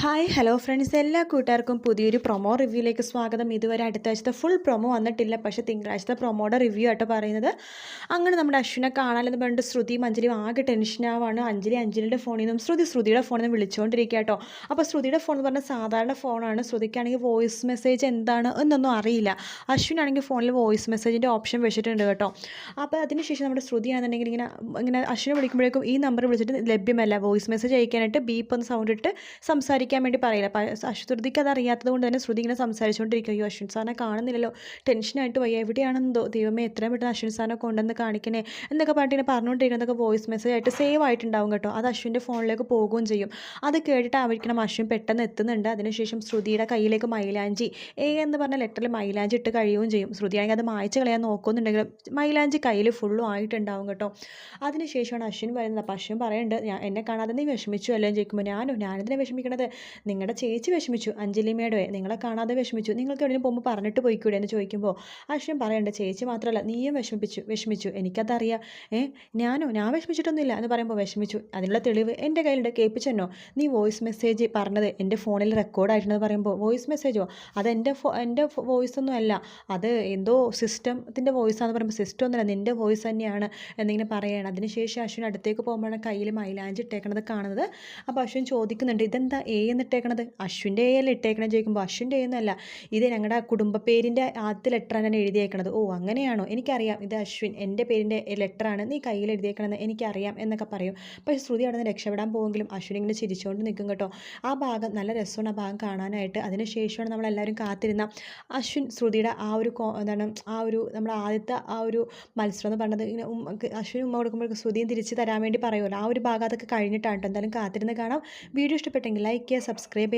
Hi hello friends എല്ലാ കൂട്ടുകാർക്കും പുതിയൊരു പ്രൊമോ റിവ്യൂയിലേക്ക് സ്വാഗതം. ഇതുവരെ അടുത്ത ആഴ്ചത്തെ ഫുൾ പ്രൊമോ വന്നിട്ടില്ല. പക്ഷേ തിങ്കളാഴ്ചത്തെ പ്രൊമോയുടെ റിവ്യൂ ആയിട്ട് പറയുന്നത്. അങ്ങനെ നമ്മുടെ അശ്വിനെ കാണാനെന്ന് പറഞ്ഞിട്ട് ശ്രുതിയും അഞ്ജലിയും ആകെ ടെൻഷനാവാണ് അഞ്ജലി അഞ്ജലിയുടെ ഫോണിൽ നിന്നും ശ്രുതി ശ്രുതിയുടെ ഫോണിൽ നിന്നും വിളിച്ചുകൊണ്ടിരിക്കുക കേട്ടോ അപ്പോൾ ശ്രുതിയുടെ ഫോൺ എന്ന് പറഞ്ഞാൽ സാധാരണ ഫോണാണ് ശ്രുതിക്കാണെങ്കിൽ വോയിസ് മെസ്സേജ് എന്താണ് എന്നൊന്നും അറിയില്ല. അശ്വിനാണെങ്കിൽ ഫോണിൽ വോയിസ് മെസ്സേജിന്റെ ഓപ്ഷൻ വെച്ചിട്ടുണ്ട് കേട്ടോ. അപ്പോൾ അതിനുശേഷം നമ്മുടെ ശ്രുതിയാണെന്നുണ്ടെങ്കിൽ ഇങ്ങനെ ഇങ്ങനെ അശ്വിനെ വിളിക്കുമ്പോഴേക്കും ഈ നമ്പർ വിളിച്ചിട്ട് ലഭ്യമല്ല. വോയിസ് മെസ്സേജ് അയക്കാനായിട്ട് ബീപ്പ് ഒന്ന് സൗണ്ട് ഇട്ട് സംസാരിക്കാൻ വേണ്ടി പറയില്ല. അശ്വതിക്ക് അത് അറിയാത്തത് കൊണ്ട് തന്നെ ശ്രുതി ഇങ്ങനെ സംസാരിച്ചുകൊണ്ടിരിക്കും അയ്യോ അശ്വിൻ സാറിനെ കാണുന്നില്ലല്ലോ. ടെൻഷനായിട്ട് വയ്യ. എവിടെയാണെന്നോ? ദൈവമേ എത്രയും പെട്ടെന്ന് അശ്വിൻ സാറിനെ കൊണ്ടുവന്ന് കാണിക്കണേ? എന്നൊക്കെ പറഞ്ഞിട്ട് ഇങ്ങനെ പറഞ്ഞുകൊണ്ടിരിക്കുന്നതൊക്കെ വോയിസ് മെസ്സേജ് ആയിട്ട് സേവ് ആയിട്ടുണ്ടാവും കേട്ടോ. അത് അശ്വിന്റെ ഫോണിലേക്ക് പോകുകയും ചെയ്യും. അത് കേട്ടിട്ട് ആയിരിക്കണം അശ്വിൻ പെട്ടെന്ന് എത്തുന്നുണ്ട്. അതിനുശേഷം ശ്രുതിയുടെ കയ്യിലേക്ക് മൈലാഞ്ചി എ എന്ന് പറഞ്ഞ ലെറ്ററിൽ മൈലാഞ്ചി ഇട്ട് കഴിയുകയും ചെയ്യും. ശ്രുതിയാണെങ്കിൽ അത് മായ്ച്ച് കളയാൻ നോക്കുന്നുണ്ടെങ്കിലും മൈലാഞ്ചി കയ്യിൽ ഫുള്ളും ആയിട്ടുണ്ടാവും കേട്ടോ. അതിനുശേഷമാണ് അശ്വിൻ വരുന്നത്. അപ്പം അശ്വിൻ പറയുന്നുണ്ട് ഞാൻ എന്നെ കാണാതെ നീ വിഷമിച്ചു അല്ലേ? ചോദിക്കുമ്പോൾ ഞാനോ? ഞാനെന്തിനാ വിഷമിക്കണത്? നിങ്ങളുടെ ചേച്ചി വിഷമിച്ചു അഞ്ജലി മേഡോയെ നിങ്ങളെ കാണാതെ വിഷമിച്ചു. നിങ്ങൾക്ക് എവിടെയും പോകുമ്പോൾ പറഞ്ഞിട്ട് പോയിക്കൂടെ എന്ന് ചോദിക്കുമ്പോൾ അശ്വിൻ പറയണ്ട ചേച്ചി മാത്രമല്ല നീയും വിഷമിപ്പിച്ചു വിഷമിച്ചു. എനിക്കതറിയാം. ഏ ഞാനോ? ഞാൻ വിഷമിച്ചിട്ടൊന്നുമില്ല എന്ന് പറയുമ്പോൾ വിഷമിച്ചു. അതിനുള്ള തെളിവ് എന്റെ കയ്യിലുണ്ട്. കേൾപ്പിച്ചെന്നോ? നീ വോയിസ് മെസ്സേജ് പറഞ്ഞത് എന്റെ ഫോണിൽ റെക്കോർഡായിട്ടുണ്ടെന്ന് പറയുമ്പോൾ വോയിസ് മെസ്സേജോ? അത് എന്റെ ഫോ എന്റെ വോയിസ് ഒന്നും അല്ല. അത് എന്തോ സിസ്റ്റത്തിന്റെ വോയിസ് ആണെന്ന് പറയുമ്പോൾ സിസ്റ്റം ഒന്നുമല്ല. നിന്റെ വോയിസ് തന്നെയാണ് എന്നിങ്ങനെ പറയുകയാണ് അതിനുശേഷം അശ്വിൻ അടുത്തേക്ക് പോകുമ്പോഴാണ് കയ്യിൽ മൈലാഞ്ചി ഇട്ടേക്കണത് കാണുന്നത്. അപ്പോൾ അശ്വിൻ ചോദിക്കുന്നുണ്ട് ഇതെന്താ എന്ന് ഇട്ടേക്കണത്? അശ്വിന്റെ അല്ല ഇട്ടേക്കണത് ചോദിക്കുമ്പോൾ അശ്വിന്റെ എ എന്നല്ല ഇത് ഞങ്ങളുടെ കുടുംബ പേരിന്റെ ആദ്യത്തെ ലെറ്ററാണ് ഞാൻ എഴുതിയേക്കണത്. ഓ അങ്ങനെയാണോ? എനിക്കറിയാം. ഇത് അശ്വിൻ എന്റെ പേരിന്റെ ലെറ്ററാണ് നീ കയ്യിൽ എഴുതിയേക്കണമെന്ന് എനിക്കറിയാം എന്നൊക്കെ പറയും. പക്ഷേ ശ്രുതി അവിടെ നിന്ന് രക്ഷപ്പെടാൻ പോകുമെങ്കിലും അശ്വിൻ ഇങ്ങനെ ചിരിച്ചുകൊണ്ട് നിൽക്കും കേട്ടോ. ആ ഭാഗം നല്ല രസമാണ് ആ ഭാഗം കാണാനായിട്ട്. അതിനുശേഷമാണ് നമ്മളെല്ലാവരും കാത്തിരുന്ന അശ്വിൻ ശ്രുതിയുടെ ആ ഒരു എന്താണ് ആ ഒരു നമ്മുടെ ആദ്യത്തെ ആ ഒരു മത്സരം എന്ന് പറഞ്ഞത് ഇങ്ങനെ അശ്വിൻ ഉമ്മ കൊടുക്കുമ്പോഴേക്കും ശ്രുതിയും തിരിച്ച് തരാൻ വേണ്ടി പറയുമല്ലോ. ആ ഒരു ഭാഗം അതൊക്കെ കഴിഞ്ഞിട്ടാണ് കേട്ടോ. എന്തായാലും കാത്തിരുന്ന് കാണാം. വീഡിയോ ഇഷ്ടപ്പെട്ടെങ്കിൽ ലൈക്ക് സബ്സ്ക്രൈബ്